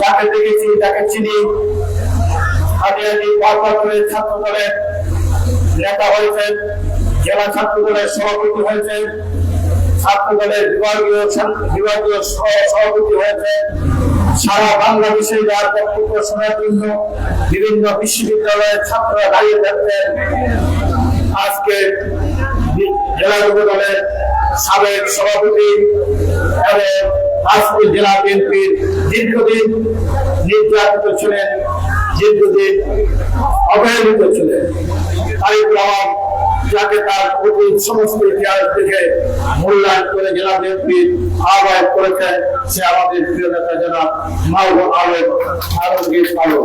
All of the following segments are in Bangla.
যাকে দেখেছি যাকে চিনি। হাতে হাতে পরপর করে ছাত্র দলের নেতা হয়েছেন জেলা ছাত্র দলের সভাপতি হয়েছেন ছাত্র বিভিন্ন বিশ্ববিদ্যালয়ের ছাত্ররা আজকে জেলা যুব সাবেক সভাপতি এবং আজকে জেলা বিএনপির দীর্ঘদিন নির্যাতিত ছিলেন, দীর্ঘদিন অবহেলিত ছিলেন। তারিক রহমান যাকে তার অতীত সমস্ত ইতিহাস থেকে মূল্যায়ন করে জেলা বিএনপির আহ্বায়ক করেছেন, সে আমাদের প্রিয় নেতা জনাব মাহবুব আলম আলমগীর আলম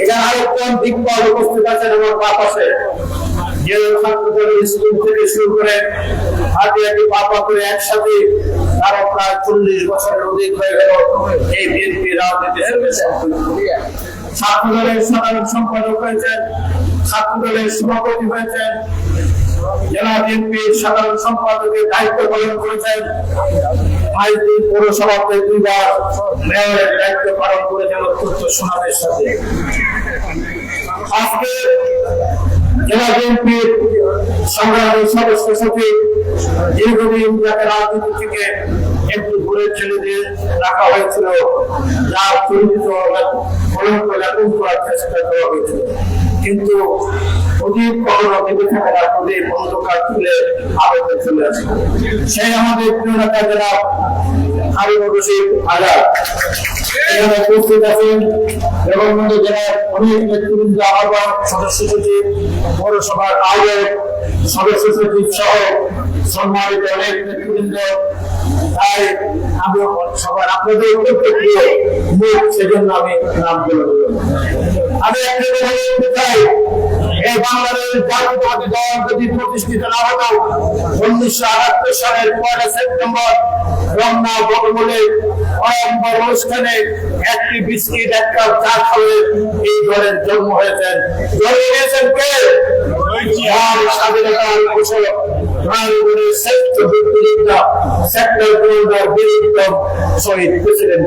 এখানে আরেকজন দিকপাল উপস্থিত আছেন আমার বাপ আছে যে ছাত্রদের স্কুল থেকে শুরু করে হাতে হাতে পাপা করে একসাথে তারা প্রায় চল্লিশ বছরের অধিক হয়ে গেল এই বিএনপি রাজনীতি ছাত্র দলের সাধারণ সম্পাদক হয়েছেন ছাত্র দলের সভাপতি হয়েছেন, জেলা বিএনপির সাধারণ সম্পাদকের দায়িত্ব পালন করেছেন। আইটি পৌরসভাতে দুইবার মেয়রের দায়িত্ব পালন করেছেন অত্যন্ত সুনামের সাথে। আজকে জেলা বিএনপির সংগ্রামী সদস্য সচিব দীর্ঘদিন যাকে রাজনীতি থেকে একটু দূরে ছেড়ে দিয়ে রাখা হয়েছিল যার চরিত্র কলঙ্ক লেখন করার চেষ্টা করা হয়েছিল। কিন্তু অধিক কখনো ভেবে থাকে না প্রদীপ অন্ধকার তুলে আলোতে চলে আসে। সেই আমাদের প্রিয় নেতা যারা জেলার অনেক নেতৃবৃন্দ সদস্য সচিব, পৌরসভার আয়োজক সদস্য সচিব সহ সম্মানিত অনেক নেতৃবৃন্দ। তাই আমি সবার আপনাদের প্রিয় মুখ সেজন্য আমি নাম আমি একটা এই বাংলাদেশ যদি প্রতিষ্ঠিত না হতো, উনিশশো আটাত্তর সালের পয়লা সেপ্টেম্বর রমনা বটমূলে ভয়ঙ্কর অনুষ্ঠানে একটি বিস্কিট, এক কাপ চা এই দলের জন্ম হয়েছেন। জন্ম নিয়েছেন কে? সেক্টর শহীদ প্রেসিডেন্ট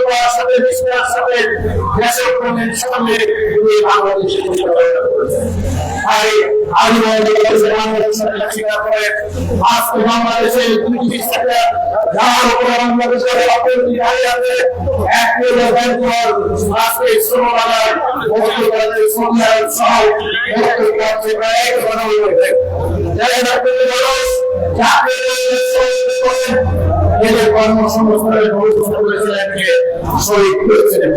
সততার সাথে নিষ্ঠার সাথে সামনে তিনি বাংলাদেশে পরিচালনা করেছেন তাই বাংলাদেশের বাংলাদেশের করে আজকে বাংলাদেশের দুটি সেক্টর যার উপরে বাংলাদেশের অপরটি দাঁড়িয়ে আছে একটি হলো ব্যাংকর আজকে শ্রমবাজার মধ্যপ্রদেশ সন্ধ্যায় সহ মধ্যপ্রদেশে প্রায় এক ঘণ্টা হয়ে যারা ডাক্তারের মানুষ চাকরি এদের কর্মসংস্থানের ভবিষ্যৎ করেছিলেন শহীদ করেছিলেন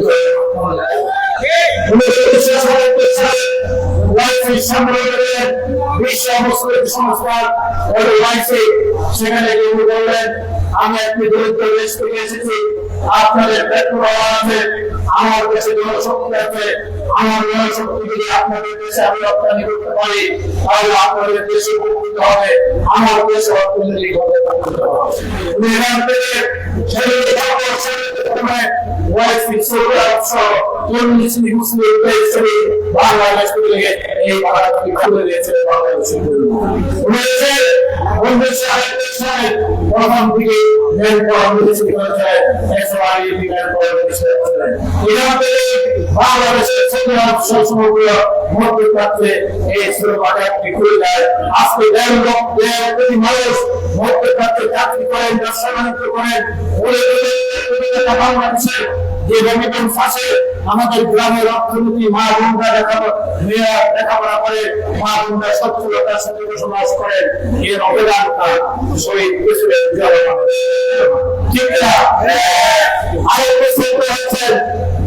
বিশ্ব মুসলিম সংস্থা ওয়াইসি সেখানে কেউ বললেন আমি একটি দরিদ্র দেশ থেকে এসেছি আপনাদের আমার কাছে জনশক্তি আছে আমার জনশক্তি যদি আপনাদের দেশে আমি রপ্তানি করতে পারি তাহলে আপনাদের দেশে উপকৃত হবে আমার দেশে অর্থনৈতিক হবে উপকৃত হবে উনি এখান থেকে ছেড়ে ওয়াইসি সরকার সহ চল্লিশ মুসলিম দেশে বাংলাদেশ থেকে এই ভাড়াটি খুলে দিয়েছে বাংলাদেশের জন্য উনি এসে উনিশশো আটাত্তর সালে প্রথম থেকে মেন কর্মসূচি করেছে এসআরই মেন কর্মসূচি করেছে এখান থেকে বাংলাদেশের ছোট অংশ সমগ্র মধ্যপ্রাচ্যে এই ছোট বাজারটি খুলে দেয় আজকে দেড় লক্ষ দেড় কোটি মানুষ মধ্যপ্রাচ্যে চাকরি করেন ব্যবসা বাণিজ্য করেন বাংলাদেশের যে বেতন ফাঁসে আমাদের গ্রামের অর্থনীতি মা বোনরা লেখাপড়া লেখাপড়া করে মা বোনরা সচ্ছলতার সাথে বসবাস করেন এর অবদানটা শহীদ প্রেসিডেন্ট জিয়া রহমান। ঠিক না আরেকটি সেক্টর হচ্ছে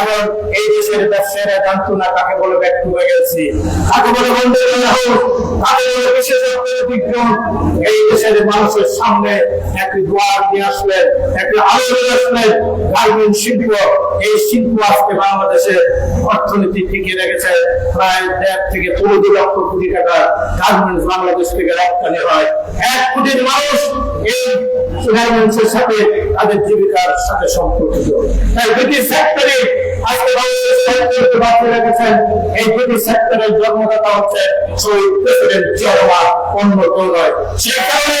এবং এই দেশের ব্যবসায়ীরা জানতো না কাকে বলে ব্যক্তি হয়ে গেছি। কাকে বলে হাউস কাকে বলে বিশেষজ্ঞের বিজ্ঞান এই দেশের মানুষের সামনে একটি দোয়ার নিয়ে আসলেন, একটি আলো নিয়ে আসলেন গার্মেন্ট শিল্প এই শিল্প আজকে বাংলাদেশের অর্থনীতি টিকিয়ে রেখেছে। প্রায় দেড় থেকে পনেরো লক্ষ কোটি টাকা গার্মেন্টস বাংলাদেশ থেকে রপ্তানি হয়। এক কোটির মানুষ এই গার্মেন্টসের সাথে তাদের জীবিকার সাথে সম্পর্কিত। তাই দুটি সেক্টরে আজকে বাংলাদেশ বাঁচিয়ে রেখেছেন। এই দুটি সেক্টরের জন্মদাতা হচ্ছে শহীদ প্রেসিডেন্ট জিয়া রহমান অন্য কেউ নয়। সে কারণে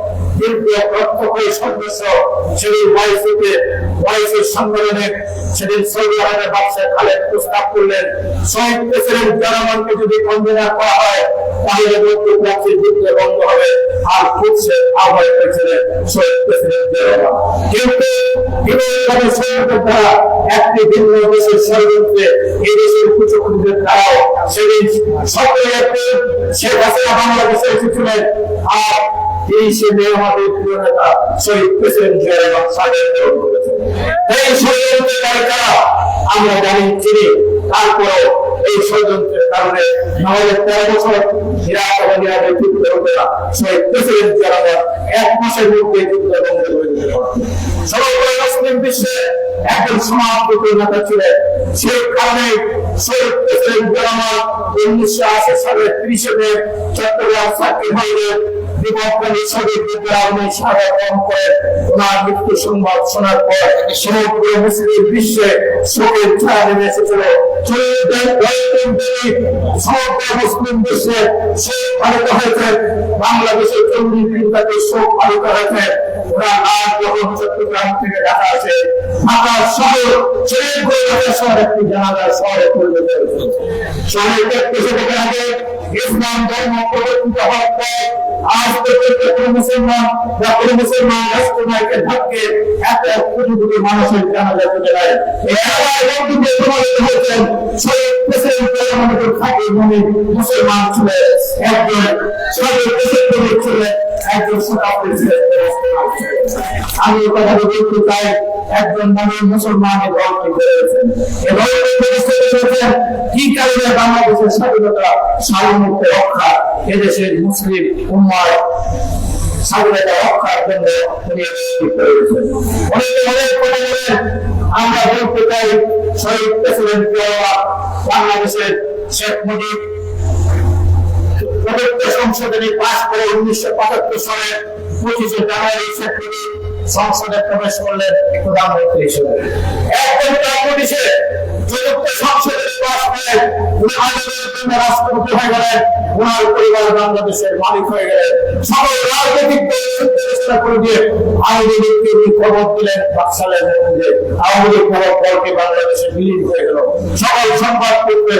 কিন্তু প্রত্যক্ষই সদস্য সেদিন ওয়াইসিতে ওয়াইসির সম্মেলনে সেদিন সৌদি আরবের বাদশাহ খালেদ প্রস্তাব করলেন, শহীদ প্রেসিডেন্ট জনগণকে যদি কনভেনার করা হয়, তাহলে মধ্যপ্রাচ্যের যুদ্ধ বন্ধ হবে, আর খুঁজছে আহ্বান করেছিলেন শহীদ প্রেসিডেন্ট জনগণ কিন্তু বিরোধী সৈনিকের দ্বারা একটি ভিন্ন দেশের ষড়যন্ত্রে, এই দেশের কুচকুটিদের দ্বারাও সেদিন সতেরো এপ্রিল শেখ হাসিনা বাংলাদেশে এসেছিলেন আর তেইশে মে আমাদের প্রিয় নেতা শহীদ প্রেসিডেন্ট জিয়া রহমান সাহেব এই ষড়যন্ত্রের কারা? আমরা জানি, চিনি। তারপরেও এই ষড়যন্ত্রের কারণে আমাদের তেরো বছর এবং ইরানের যুদ্ধ হতে না। শহীদ প্রেসিডেন্ট জিয়া এক মাসের মধ্যে যুদ্ধ বন্ধ করে দিতে সমগ্র মুসলিম বিশ্বে একজন সমাজপতি নেতা ছিলেন। সেই কারণে উনিশশো আশি সালের ত্রিশে চট্টগ্রাম সার্কিট হাউসে বিপক্ষে শহীদ বিদ্যালয় সারা করে ওনার মৃত্যু সংবাদ শোনার পর সমগ্র মুসলিম বিশ্বে শোকের ছায়া নেমে এসেছিল সমগ্র মুসলিম বিশ্বে শোক পালিত হয়েছে বাংলাদেশের চল্লিশ দিন তাকে শোক পালিত হয়েছে ওরা আজ যখন চট্টগ্রাম থেকে ঢাকা আছে ঢাকা শহর ছেড়ে শহর একটি জানাজা শহরে পরিণত হয়েছে শহরের একত্রিশ থেকে আগে ইসলাম ধর্ম প্রবর্তিত হওয়ার পর আজ মুসলমান বা কোন মুসলমান রাষ্ট্রনায়কের ভাগ্যে এত কোটি মনে মুসলমান ছিলেন একজন ছিলেন একজন শতাব্দী ছিলেন আমি কথা বলতে চাই, একজন মানুষ মুসলমানের দলকে করেছেন এবং কি কারণে বাংলাদেশের স্বাধীনতা সার্বভৌমত্ব রক্ষা এদেশের মুসলিম উম্মার স্বাধীনতা রক্ষার জন্য বাংলাদেশের শেখ মুজিব প্রদত্ত রাষ্ট্রপতি হয়ে গেলেন ওনার পরিবার বাংলাদেশের মালিক হয়ে গেলেন। সকল রাজনৈতিক আওয়ামী লীগ খবর দলকে বাংলাদেশে বিলীন হয়ে গেল। সকল সংবাদ পত্রে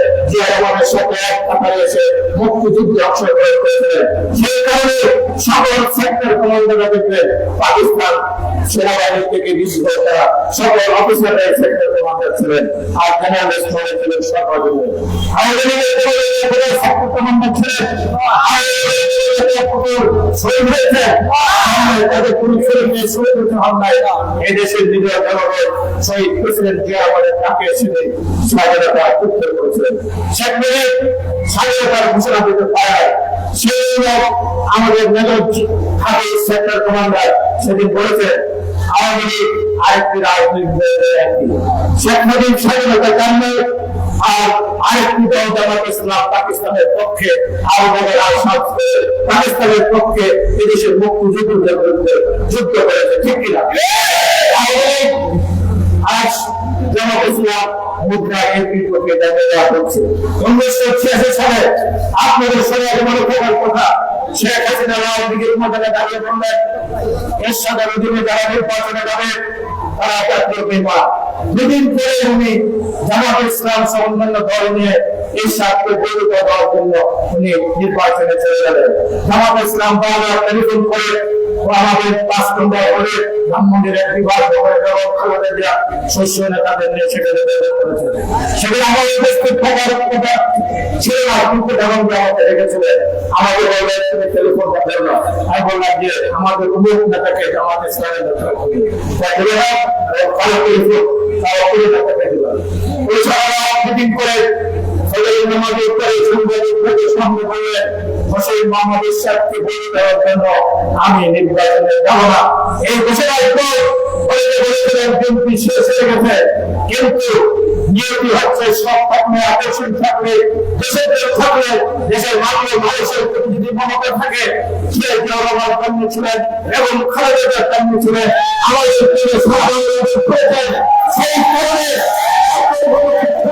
জিয়া পাকিস্তান সেনাবাহিনী থেকে করা সকল অফিসাররা সেক্টর কমান্ডার ছিলেন। আর ছিলেন কমান্ডার ছিলেন আমাদের তাকে এসে স্বাধীনতা উত্তর করেছিলেন শেখ মুজিব স্বাধীনতার ঘোষণা দিতে পারে সেই লোক আমাদের মেজর থাকে সেক্টর কমান্ডার সেদিন বলেছেন আওয়ামী লীগ আরেকটি রাজনৈতিক একটি শেখ মুজিব স্বাধীনতা জানলে আর আরেকটি দল জামাত ইসলাম পাকিস্তানের পক্ষে আওয়ামী আসাদ পাকিস্তানের পক্ষে এদেশের মুক্তিযুদ্ধের বিরুদ্ধে যুদ্ধ করেছে। ঠিক কিনা? আজ জামাত মুদ্রা এমপি পক্ষে দেখা দেওয়া হচ্ছে উনিশশো ছিয়াশি সালে আপনাদের সবাই মনে থাকার কথা শেখ হাসিনা মধ্যে দাঁড়িয়ে বললেন এর সাথে অধীনে যারা নির্বাচনে যাবে তারা জাতীয় দুদিন পরে উনি জামাত ইসলাম দল নিয়ে এই সাতকে জন্য উনি নির্বাচনে চলে গেলেন জামাত ইসলাম টেলিফোন করে আমাদের পাঁচ ঘণ্টা হলে ধানমন্দিরের বিভাগ করে দেওয়া শস্য নেতাদের নিয়ে সেখানে বের আমাদের উপস্থিত থাকার কথা ছিল না, কিন্তু যখন আমাকে রেখেছিলেন আমাদের বললেন টেলিফোন করবে না। আমি বললাম যে, আমাদের উমুক নেতাকে জামাত ইসলামের নেতা করি বলে ভালো টেলিফোন তারা করে নেতাকে দিলাম এছাড়া মিটিং করে ফজরের নামাজের পরে সাংবাদিকদের সামনে বললেন হোসেন মোহাম্মদ ইসলামকে বলে দেওয়ার জন্য আমি নির্বাচনে যাব না। এই ঘোষণার পর বলে বলেছিলেন বিএনপি শেষ হয়ে গেছে। কিন্তু নিয়তি হচ্ছে, সব থাকলে আকর্ষণ থাকলে দেশের প্রেম থাকলে দেশের মানুষের মানুষের প্রতি যদি মমতা থাকে। সে জনগণ কর্মী ছিলেন এবং খালেদা কর্মী ছিলেন আমাদের প্রিয় সহযোগী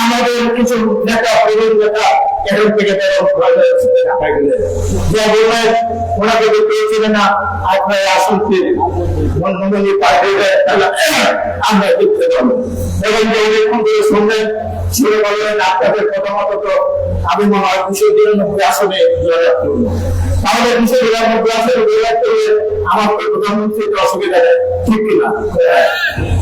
আমাদের কিছু নেতা প্রবীণ নেতা এখান থেকে পেয়েছিলেন না, আপনার পাঠিয়ে আমরা দেখতে পাবো এবং যে ধরে শুনলেন আপনাদের প্রথমত তো আমি মনে হয় জয়লাভ করলে আমার প্রধানমন্ত্রী অসুবিধা নেই, ঠিক কিনা? হয়তো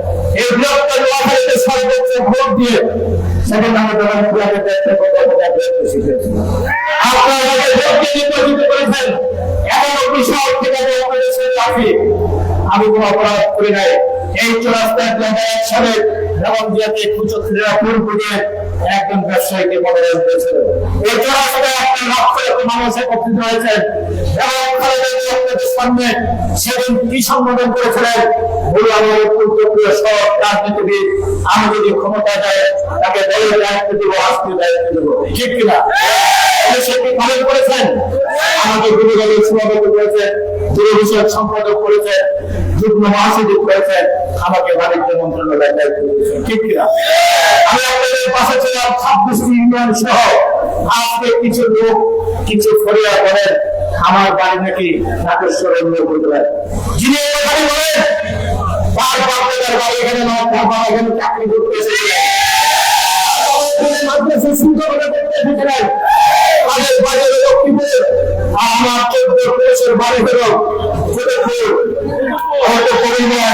আমি কোনো অপরাধ করি নাই। এই চৌরাস্তায় দু হাজার একজন ব্যবসায়ীকে দিয়েছিল। এই চৌরাস্তায় আপনার লক্ষ লক্ষ মানুষ একত্রিত হয়েছেন সেদিন কি সম্বোধন করেছিলেন? কুচক্রীয় রাজনীতিবিদ, আমি যদি ক্ষমতা দেয় তাকে দলের দায়িত্ব দেবো আজকে দায়িত্ব দেবো। ঠিক কিনা? কিছু লোক আমার বাড়ি নাকি নাকেশ্বর অন্য বলতে যিনি এই বাড়ি বলেন, তার বাপের বাড়ি এখানে নয় তার বাবা এখানে চাকরি করতে এসেছিলেন আমার চোদ্দ বছর বাড়ি হলো। হয়তো পরিবার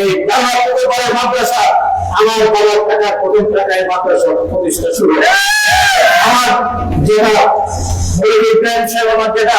এই পরিবারের মাদ্রাসা, আমার বাবার টাকা প্রথম টাকায় মাদ্রাসা প্রতিষ্ঠা শুরু। আমার যেটা মৌলভী ইব্রাহিম সাহেব, আমার যেটা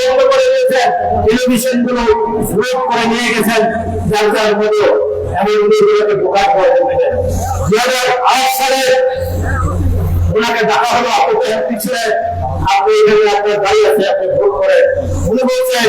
বন্ধ করে দিয়েছেন টেলিভিশনগুলো লোক করে নিয়ে গেছেন। যার যার মতো এমন উনিগুলোকে পিছিয়ে আপনি এখানে আপনার দাঁড়িয়ে আছে, আপনি ভোট করেন। উনি বলছেন